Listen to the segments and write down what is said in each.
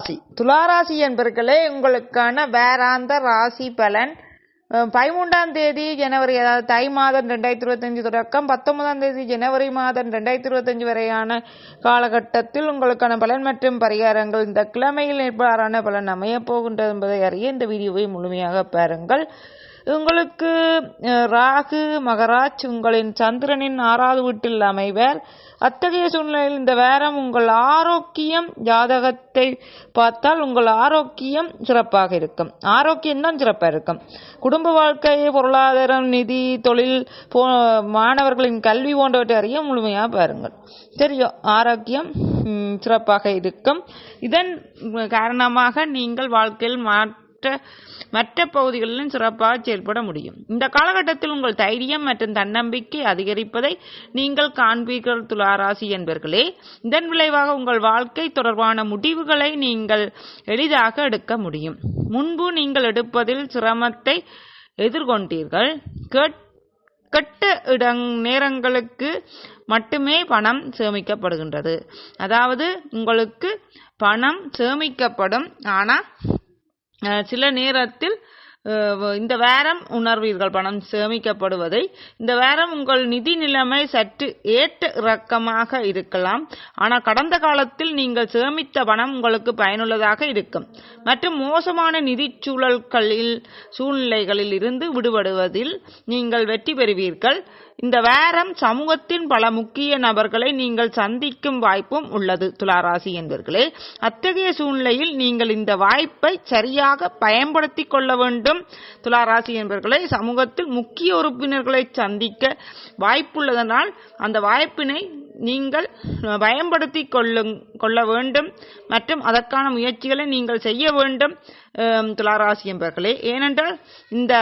ராசி துளாராசி என்பர்களே உங்களுக்கான வேறாந்த ராசி பலன். பதிமூன்றாம் தேதி ஜனவரி அதாவது தை மாதம் ரெண்டாயிரத்தி இருபத்தஞ்சு தொடக்கம் பத்தொன்பதாம் தேதி ஜனவரி மாதம் ரெண்டாயிரத்தி இருபத்தஞ்சு வரையான காலகட்டத்தில் உங்களுக்கான பலன் மற்றும் பரிகாரங்கள் இந்த கிழமையில் எவ்வாறான பலன் அமையப் போகின்றது என்பதை அறிய இந்த வீடியோவை முழுமையாக பாருங்கள். உங்களுக்கு ராகு மகராஜ் உங்களின் சந்திரனின் ஆறாவது வீட்டில் அமைவர். அத்தகைய சூழ்நிலையில் இந்த வேரம் உங்கள் ஆரோக்கியம் ஜாதகத்தை பார்த்தால் உங்கள் ஆரோக்கியம் சிறப்பாக இருக்கும். ஆரோக்கியம்தான் சிறப்பாக இருக்கும். குடும்ப வாழ்க்கை பொருளாதாரம் நிதி தொழில் போ மாணவர்களின் கல்வி போன்றவற்றை அறிய முழுமையாக பாருங்கள். தெரியும் ஆரோக்கியம் சிறப்பாக இருக்கும். இதன் காரணமாக நீங்கள் வாழ்க்கையில் மா மற்ற மற்ற பகுதிகளிலும் சிறப்பாக செயல்பட முடியும். இந்த காலகட்டத்தில் உங்கள் தைரியம் மற்றும் தன்னம்பிக்கை அதிகரிப்பதை நீங்கள் காண்பீர்கள் துளாராசி என்பர்களே. இதன் விளைவாக உங்கள் வாழ்க்கை தொடர்பான முடிவுகளை நீங்கள் எளிதாக எடுக்க முடியும். முன்பு நீங்கள் எடுப்பதில் சிரமத்தை எதிர்கொண்டீர்கள். கேட் கெட்ட இடங் நேரங்களுக்கு மட்டுமே பணம் சேமிக்கப்படுகின்றது. அதாவது உங்களுக்கு பணம் சேமிக்கப்படும். ஆனால் சில நேரத்தில் இந்த வாரம் உணர்வீர்கள் பணம் சேமிக்கப்படுவதை. இந்த வாரம் உங்கள் நிதி நிலைமை சற்று ஏற்ற இறக்கமாக இருக்கலாம். ஆனால் கடந்த காலத்தில் நீங்கள் சேமித்த பணம் உங்களுக்கு பயனுள்ளதாக இருக்கும். மற்றும் மோசமான நிதி சூழல்களில் சூழ்நிலைகளில் இருந்து விடுபடுவதில் நீங்கள் வெற்றி பெறுவீர்கள். இந்த வேரம் சமூகத்தின் பல முக்கிய நபர்களை நீங்கள் சந்திக்கும் வாய்ப்பும் உள்ளது துளாராசி என்பர்களே. அத்தகைய சூழ்நிலையில் நீங்கள் இந்த வாய்ப்பை சரியாக பயன்படுத்தி கொள்ள வேண்டும் துளாராசி என்பர்களே. சமூகத்தில் முக்கிய உறுப்பினர்களை சந்திக்க வாய்ப்புள்ளதனால் அந்த வாய்ப்பினை நீங்கள் பயன்படுத்தி கொள்ளும் கொள்ள வேண்டும் மற்றும் அதற்கான முயற்சிகளை நீங்கள் செய்ய வேண்டும் துளாராசி என்பர்களே. ஏனென்றால் இந்த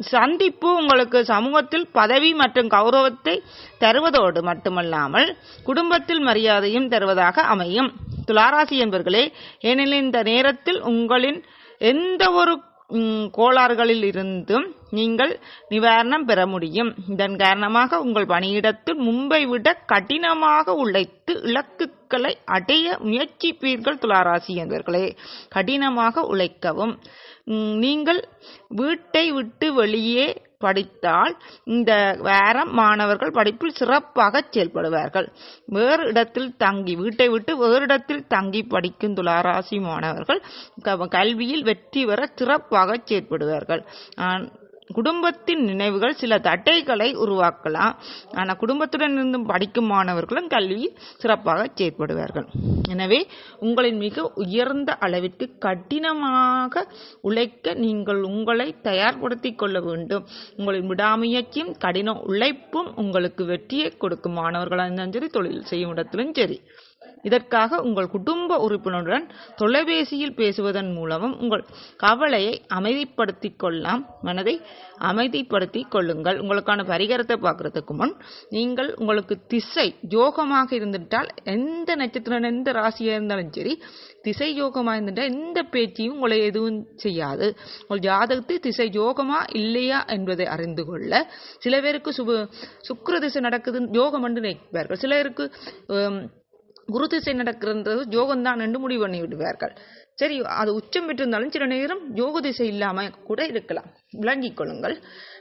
சந்திப்பு உங்களுக்கு சமூகத்தில் பதவி மற்றும் கௌரவத்தை தருவதோடு மட்டுமல்லாமல் குடும்பத்தில் மரியாதையும் தருவதாக அமையும். துளாராசி என்பர்களே ஏனெனில் இந்த நேரத்தில் உங்களின் எந்த ஒரு கோளாறுகளில் இருந்தும் நீங்கள் நிவாரணம் பெற முடியும். இதன் காரணமாக உங்கள் பணியிடத்தில் முன்பை விட கடினமாக உழைத்து இலக்குகளை அடைய முயற்சிப்பீர்கள் துளாராசி என்பர்களே. கடினமாக உழைக்கவும். நீங்கள் வீட்டை விட்டு வெளியே படித்தால் இந்த வாரம் மாணவர்கள் படிப்பில் சிறப்பாக செயல்படுவார்கள். வேறு இடத்தில் தங்கி வீட்டை விட்டு வேறு இடத்தில் தங்கி படிக்கும் துளாராசி மாணவர்கள் க- கல்வியில் வெற்றி பெற சிறப்பாக செயல்படுவார்கள். ஆன்- குடும்பத்தின் நினைவுகள் சில தட்டைகளை உருவாக்கலாம். ஆனால் குடும்பத்துடன் இருந்தும் படிக்கும் மாணவர்களும் கல்வியில் சிறப்பாக செயற்படுவார்கள். எனவே உங்களின் மிக உயர்ந்த அளவிற்கு கடினமாக உழைக்க நீங்கள் உங்களை தயார்படுத்திக் கொள்ள வேண்டும். உங்களின் விடாமுயற்சியும் கடின உழைப்பும் உங்களுக்கு வெற்றியை கொடுக்கும் மாணவர்களாக இருந்தாலும் சரி தொழில் செய்யும் இடத்திலும் சரி. இதற்காக உங்கள் குடும்ப உறுப்பினருடன் தொலைபேசியில் பேசுவதன் மூலமும் உங்கள் கவலையை அமைதிப்படுத்திக் கொள்ளலாம். மனதை அமைதிப்படுத்திக் கொள்ளுங்கள். உங்களுக்கான பரிகாரத்தை பார்க்கறதுக்கு முன் நீங்கள் உங்களுக்கு திசை யோகமாக இருந்துட்டால் எந்த நட்சத்திரம் எந்த ராசியாக இருந்தாலும் சரி திசை யோகமாக இருந்துட்டால் எந்த பேச்சையும் உங்களை எதுவும் செய்யாது. உங்கள் ஜாதகத்தில் திசை யோகமா இல்லையா என்பதை அறிந்து கொள்ள. சில பேருக்கு சுப சுக்கர திசை நடக்குது யோகம் என்று நினைப்பார்கள் சிலருக்கு குரு திசை நடக்கிறது யோகம் தான் என்று முடிவு பண்ணி விடுவார்கள். சரி அது உச்சம் பெற்றிருந்தாலும் சில நேரம் யோக திசை இல்லாம கூட இருக்கலாம். விளங்கிக் கொள்ளுங்கள்.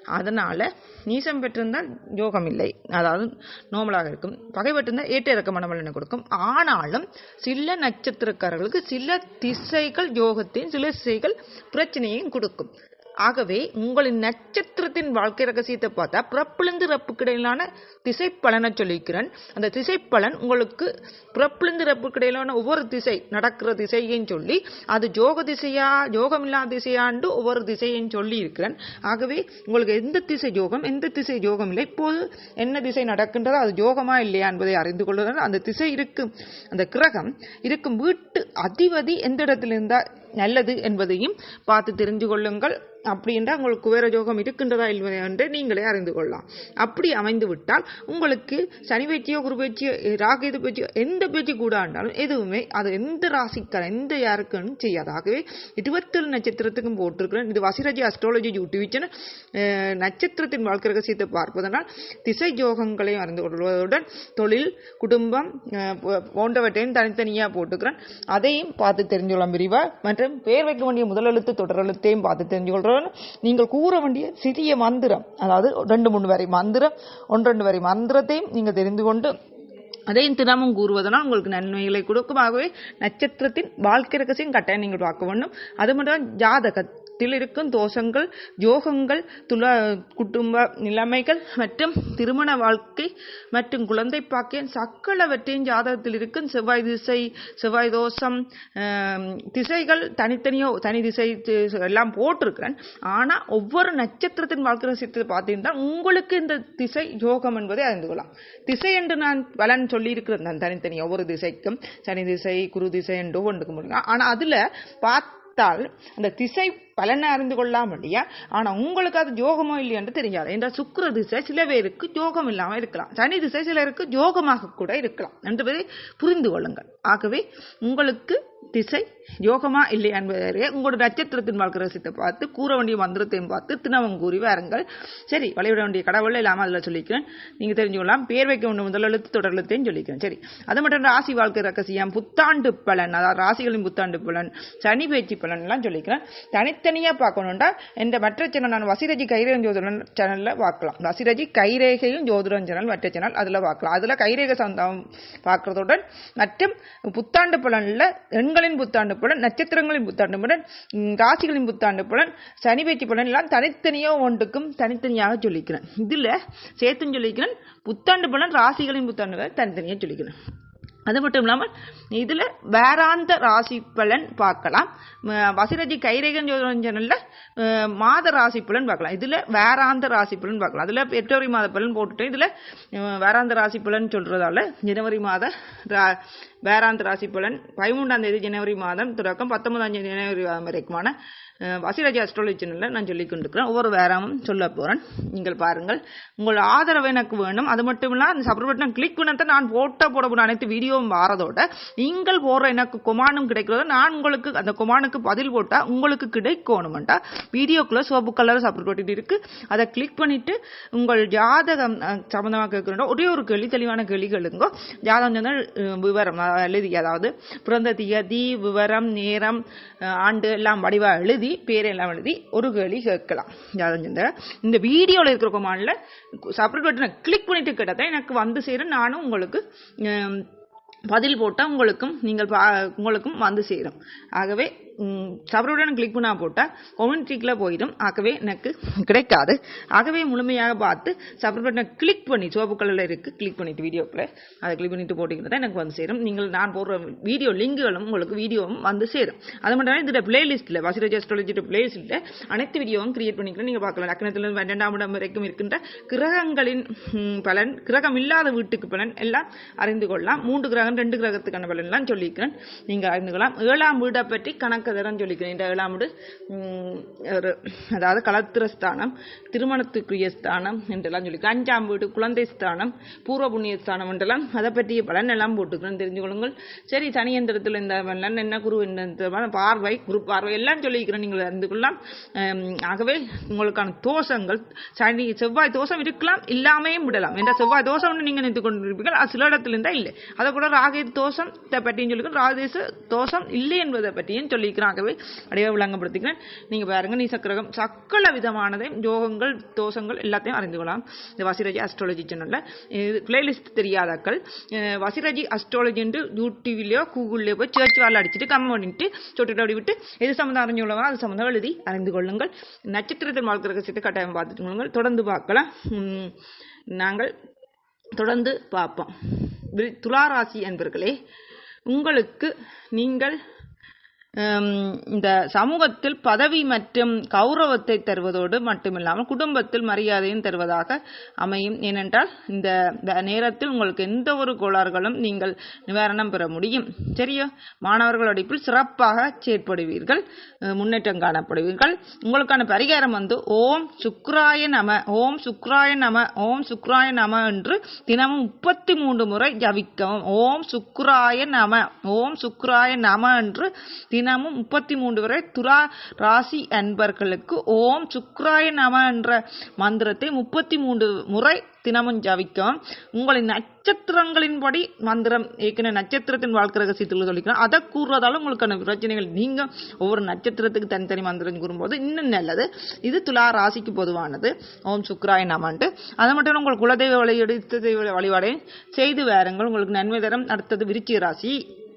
அதனால நீசம் பெற்றிருந்தால் யோகம் இல்லை. அதாவது நோமலாக இருக்கும். பகை பெற்றிருந்தால் ஏற்ற இறக்கமான பலனை கொடுக்கும். ஆனாலும் சில நட்சத்திரக்காரர்களுக்கு சில திசைகள் யோகத்தையும் சில திசைகள் பிரச்சனையும் கொடுக்கும். ஆகவே உங்களின் நட்சத்திரத்தின் வாழ்க்கை ரகசியத்தை பார்த்தா பிறப்பிலிருந்து இறப்புக்கு இடையிலான திசை பலனை சொல்லிக்கிறேன் அந்த திசை பலன் உங்களுக்கு பிறப்பிலிருந்து இறப்புக்கு இடையிலான ஒவ்வொரு திசை நடக்கிற திசையையும் சொல்லி அது ஜோக திசையா யோகம் இல்லாத திசையாண்டு ஒவ்வொரு திசையையும் சொல்லி இருக்கிறேன் ஆகவே உங்களுக்கு எந்த திசை ஜோகம் எந்த திசை ஜோகம் இல்லை இப்போது என்ன திசை நடக்கின்றதோ அது ஜோகமா இல்லையா என்பதை அறிந்து கொள்வதனால் அந்த திசை இருக்கும் அந்த கிரகம் இருக்கும் வீட்டு அதிபதி எந்த இடத்துல இருந்தால் நல்லது என்பதையும் பார்த்து தெரிந்து கொள்ளுங்கள். அப்படி என்றால் உங்களுக்கு குபேர யோகம் இருக்கின்றதா இல்லை என்று நீங்களே அறிந்து கொள்ளலாம். அப்படி அமைந்து விட்டால் உங்களுக்கு சனி பேச்சியோ குரு பேச்சியோ ராகேது பேச்சியோ எந்த பேச்சு கூட ஆண்டாலும் எதுவுமே அது எந்த ராசிக்கார எந்த யாருக்குன்னு செய்யாது. ஆகவே இருபத்தேழு நட்சத்திரத்துக்கும் போட்டிருக்கிறேன். இது வசிரஜி அஸ்ட்ராலஜி யூடியூப் சேனல் நட்சத்திரத்தின் வாழ்க்கை ரகசியத்தை பார்ப்பதனால் திசை யோகங்களையும் அறிந்து கொள்வதுடன் தொழில் குடும்பம் போன்றவற்றையும் தனித்தனியாக போட்டுக்கிறேன். அதையும் பார்த்து தெரிஞ்சு கொள்ளலாம் விரிவா மற்றும் பேர் வைக்க வேண்டிய முதலெழுத்து தொடரெழுத்தையும் பார்த்து தெரிஞ்சு கொள்றோம் நீங்கள் கூற வேண்டிய சிறிய மந்திரம் அதாவது ரெண்டு மூணு வரை மந்திரம் ஒன்று ரெண்டு வரை மந்திரத்தையும் நீங்கள் தெரிந்து கொண்டு அதையும் தினமும் கூறுவதனால் உங்களுக்கு நன்மைகளை கொடுக்கும். ஆகவே நட்சத்திரத்தின் வாழ்க்கை ரகசியம் கட்டாயம் நீங்கள் பார்க்க வேண்டும். அது மட்டும் குடும்பத்தில் இருக்கும் தோஷங்கள் யோகங்கள் துல குடும்ப நிலைமைகள் மற்றும் திருமண வாழ்க்கை மற்றும் குழந்தை பாக்கியம் சக்கலவற்றையும் ஜாதகத்தில் இருக்கும் செவ்வாய் திசை செவ்வாய் தோஷம் திசைகள் தனித்தனியோ தனி திசை எல்லாம் போட்டிருக்கிறேன். ஆனால் ஒவ்வொரு நட்சத்திரத்தின் வாழ்க்கை ரகசியத்தை பார்த்தீங்கன்னா உங்களுக்கு இந்த திசை யோகம் என்பதை அறிந்து கொள்ளலாம். திசை என்று நான் பலன் சொல்லியிருக்கிறேன். நான் தனித்தனி ஒவ்வொரு திசைக்கும் சனி திசை குரு திசை என்று ஒன்றுக்கு முடியும் ஆனால் அதில் பார்த்தால் அந்த திசை பலனை அறிந்து கொள்ளாமடியா ஆனால் உங்களுக்கு அது யோகமோ இல்லையென்று தெரியாது. என்ற சுக்கிர திசை சில பேருக்கு யோகம் இல்லாமல் இருக்கலாம். சனி திசை சிலருக்கு யோகமாக கூட இருக்கலாம். என்று புரிந்து கொள்ளுங்கள். ஆகவே உங்களுக்கு திசை. யோகமா இல்லை என்பதே உங்களோட நட்சத்திரத்தின் வாழ்க்கை ரசித்தை பார்த்து கூற வேண்டிய மந்திரத்தையும் பார்த்து தினமும் கூறி வாருங்கள். சரி வழிவிட வேண்டிய கடவுள் இல்லாமல் அதில் சொல்லிக்கிறேன். நீங்கள் தெரிஞ்சுக்கலாம். பேர் வைக்க வேண்டிய முதல் எழுத்து தொடர் எழுத்தையும் சொல்லிக்கிறேன். சரி அது மட்டும் ராசி வாழ்க்கை ரகசியம் புத்தாண்டு பலன் அதாவது ராசிகளின் புத்தாண்டு பலன் சனி பேச்சு பலன் எல்லாம் சொல்லிக்கிறேன். தனித்தனியாக பார்க்கணும்டா இந்த மற்ற சேனல் நான் வசிரஜி கைரேகம் ஜோதிடன் சேனலில் பார்க்கலாம். வசிரஜி கைரேகையும் ஜோதிடம் சேனல் மற்ற சேனல் அதில் பார்க்கலாம். அதில் கைரேகை சந்தம் பார்க்கறதுடன் மற்றும் புத்தாண்டு பலனில் கிரகங்களின் புத்தாண்டு புலன் நட்சத்திரங்களின் புத்தாண்டு புலன் ராசிகளின் புத்தாண்டு புலன் சனி பேச்சு புலன் எல்லாம் தனித்தனியோ ஒன்றுக்கும் தனித்தனியாக சொல்லிக்கிறேன். இதில் சேர்த்துன்னு சொல்லிக்கிறேன் புத்தாண்டு பலன் ராசிகளின் புத்தாண்டு தனித்தனியாக சொல்லிக்கிறேன். அது மட்டும் இல்லாமல் இதில் வேறாந்த ராசி பலன் பார்க்கலாம். வசிரஜி கைரேகன் ஜோதிடம் சேனலில் மாத ராசி பலன் பார்க்கலாம். இதில் வேறாந்த ராசி பலன் பார்க்கலாம். அதில் பிப்ரவரி மாத பலன் போட்டுட்டு இதில் வேறாந்த ராசி பலன் சொல்கிறதால ஜனவரி மாத பேராந்த் ராசி பலன் பதிமூன்றாம் தேதி ஜனவரி மாதம் தொடக்கம் பத்தொன்பதாம் தேதி ஜனவரி மாதம் வரைக்குமான வசிரஜா அஸ்ட்ராலஜி சேனலில் நான் சொல்லி கொண்டிருக்கிறேன் ஒவ்வொரு வேறாமும் சொல்ல போகிறேன் நீங்கள் பாருங்கள். உங்கள் ஆதரவு எனக்கு வேணும். அது மட்டும் இல்லாமல் அந்த சப்ஸ்கிரைப் பட்டன் கிளிக் பண்ணத்தை நான் போட்ட போட அனைத்து வீடியோவும் வாரதோட. நீங்கள் போடுற எனக்கு கொமானும் கிடைக்கிறதோ நான் உங்களுக்கு அந்த கொமானுக்கு பதில் போட்டால் உங்களுக்கு கிடைக்கணுமெண்டா. வீடியோக்குள்ளே சோப்பு கலர் சப்ஸ்கிரைப் பட்டன் இருக்குது அதை கிளிக் பண்ணிட்டு உங்கள் ஜாதகம் சம்மந்தமாக கேட்குறோம் ஒரே ஒரு கேள்வி தெளிவான கேள்வி கேளுங்க ஜாதகம் சொன்னால் விவரம். எழுதி அதாவது பிறந்த தியதி விவரம் நேரம் ஆண்டு எல்லாம் வடிவாக எழுதி பேரெல்லாம் எழுதி ஒரு கேள்வி கேட்கலாம். இந்த வீடியோவில் இருக்கிற கொமானில் சப்ரேட் பட்டனை கிளிக் பண்ணிட்டு கேட்டால் எனக்கு வந்து சேரும். நானும் உங்களுக்கு பதில் போட்டால் உங்களுக்கும் நீங்கள் பா உங்களுக்கும் வந்து சேரும். ஆகவே சபருடன் கிளிக் பண்ணா போட்டால் கொமெண்ட்ரிக்கில் போயிடும் ஆகவே எனக்கு கிடைக்காது ஆகவே முழுமையாக பார்த்து சப்ரேட் பட்டனை கிளிக் பண்ணி சிவப்பு கலரில் இருக்குது கிளிக் பண்ணிட்டு வீடியோக்குள்ள அதை கிளிக் பண்ணிட்டு போட்டிங்கன்னா தான் எனக்கு வந்து சேரும் நீங்கள் நான் போடுற வீடியோ லிங்குகளும் உங்களுக்கு வீடியோவும் வந்து சேரும் அது மட்டும் இல்லாமல் பிளேலிஸ்ட்டில் வசிரஜ் அஸ்ட்ராலஜியோட பிளேலிஸ்ட்டில் அனைத்து வீடியோவும் கிரியேட் பண்ணிக்கிறேன் நீங்கள் பார்க்கலாம் லக்னத்திலிருந்து பன்னெண்டாம் இடம் வரைக்கும் இருக்கின்ற கிரகங்களின் பலன் கிரகம் இல்லாத வீட்டுக்கு பலன் எல்லாம் அறிந்து கொள்ளலாம் மூன்று கிரகம் ரெண்டு கிரகத்துக்கான பலன்லாம் சொல்லியிருக்கிறேன் நீங்கள் அறிந்து கொள்ளலாம் ஏழாம் வீடை பற்றி கணக்கு கதரன் சொல்லிக்கிறேன். இந்த ஏழாம் ஒரு அதாவது கலத்திர ஸ்தானம் திருமணத்துக்குரிய ஸ்தானம் என்றெல்லாம் சொல்லிக்கிறேன். அஞ்சாம் வீடு குழந்தை ஸ்தானம் பூர்வ புண்ணிய ஸ்தானம் என்றெல்லாம் அதை பற்றிய பலன் எல்லாம் போட்டுக்கிறேன் தெரிஞ்சு கொள்ளுங்கள் சரி சனி எந்திரத்தில் இந்த பலன் என்ன குரு எந்திரமான பார்வை குரு பார்வை எல்லாம் சொல்லிக்கிறேன். நீங்கள் அறிந்து கொள்ளலாம். ஆகவே உங்களுக்கான தோஷங்கள் சனி செவ்வாய் தோஷம் இருக்கலாம் இல்லாமையும் விடலாம். என்ற செவ்வாய் தோஷம்னு நீங்கள் நினைத்து கொண்டிருப்பீர்கள்? அது சில இடத்துல இருந்தால் இல்லை. அதை கூட ராகே தோஷம் பற்றியும் சொல்லிக்கிறேன். ராகேச தோஷம் இல்லை என்பதை பற்றியும் சொல்லிக்கிறேன். ஆகவே அடையே விளங்கப்படுத்திக்கிறேன். நீங்கள் பாருங்க நீ சக்கரகம் சக்கல விதமானதையும் யோகங்கள் தோஷங்கள் எல்லாத்தையும் அறிந்து கொள்ளலாம். இந்த வசிரஜி அஸ்ட்ராலஜி சேனலில் இது பிளேலிஸ்ட் தெரியாதாக்கள் வசிரஜி அஸ்ட்ராலஜி என்று யூடியூப்லேயோ கூகுள்லேயோ போய் சர்ச் வேலை அடிச்சுட்டு கம்மி பண்ணிட்டு சொட்டு அப்படி விட்டு எது சம்மந்தம் அறிஞ்சு கொள்ளலாம் அது சம்மந்தம் எழுதி அறிந்து கொள்ளுங்கள். நட்சத்திரத்தில் வாழ்க்கை ரகசியத்தை கட்டாயம் பார்த்துட்டு கொள்ளுங்கள். தொடர்ந்து பார்க்கலாம். நாங்கள் தொடர்ந்து பார்ப்போம். துளாராசி துலா ராசி உங்களுக்கு நீங்கள் இந்த சமூகத்தில் பதவி மற்றும் கௌரவத்தை தருவதோடு மட்டுமில்லாமல் குடும்பத்தில் மரியாதையும் தருவதாக அமையும். ஏனென்றால் இந்த நேரத்தில் உங்களுக்கு எந்த ஒரு கோளாறுகளும் நீங்கள் நிவாரணம் பெற முடியும். சரியா? மாணவர்கள் அடிப்பில் சிறப்பாக செயற்படுவீர்கள் முன்னேற்றம் காணப்படுவீர்கள். உங்களுக்கான பரிகாரம் வந்து ஓம் சுக்ராய நம ஓம் சுக்ராய நம ஓம் சுக்ராய நம என்று தினமும் முப்பத்தி மூன்று முறை ஜபிக்கவும். ஓம் சுக்ராய நம ஓம் சுக்ராய நம என்று தினமும் முப்பத்தி மூன்று வரை துலா ராசி அன்பர்களுக்கு ஓம் சுக்ராய நம என்ற மந்திரத்தை முப்பத்தி மூன்று முறை தினமும் ஜபிக்கும் உங்களின் நட்சத்திரங்களின்படி மந்திரம் ஏற்கனவே நட்சத்திரத்தின் வாழ்க்கை ரகசியத்தில் சொல்லிக்கிறோம். அதை கூறுறதால உங்களுக்கான பிரச்சனைகள் நீங்க ஒவ்வொரு நட்சத்திரத்துக்கு தனித்தனி மந்திரம் கூறும்போது இன்னும் நல்லது. இது துலா ராசிக்கு பொதுவானது. ஓம் சுக்ராய நமன்ட்டு. அது மட்டும் உங்கள் குலதெய்வ வழிபாடு தெய்வ வழிபாடையும் செய்து வாருங்கள். உங்களுக்கு நன்மை தரும். அடுத்தது விருச்சிக ராசி.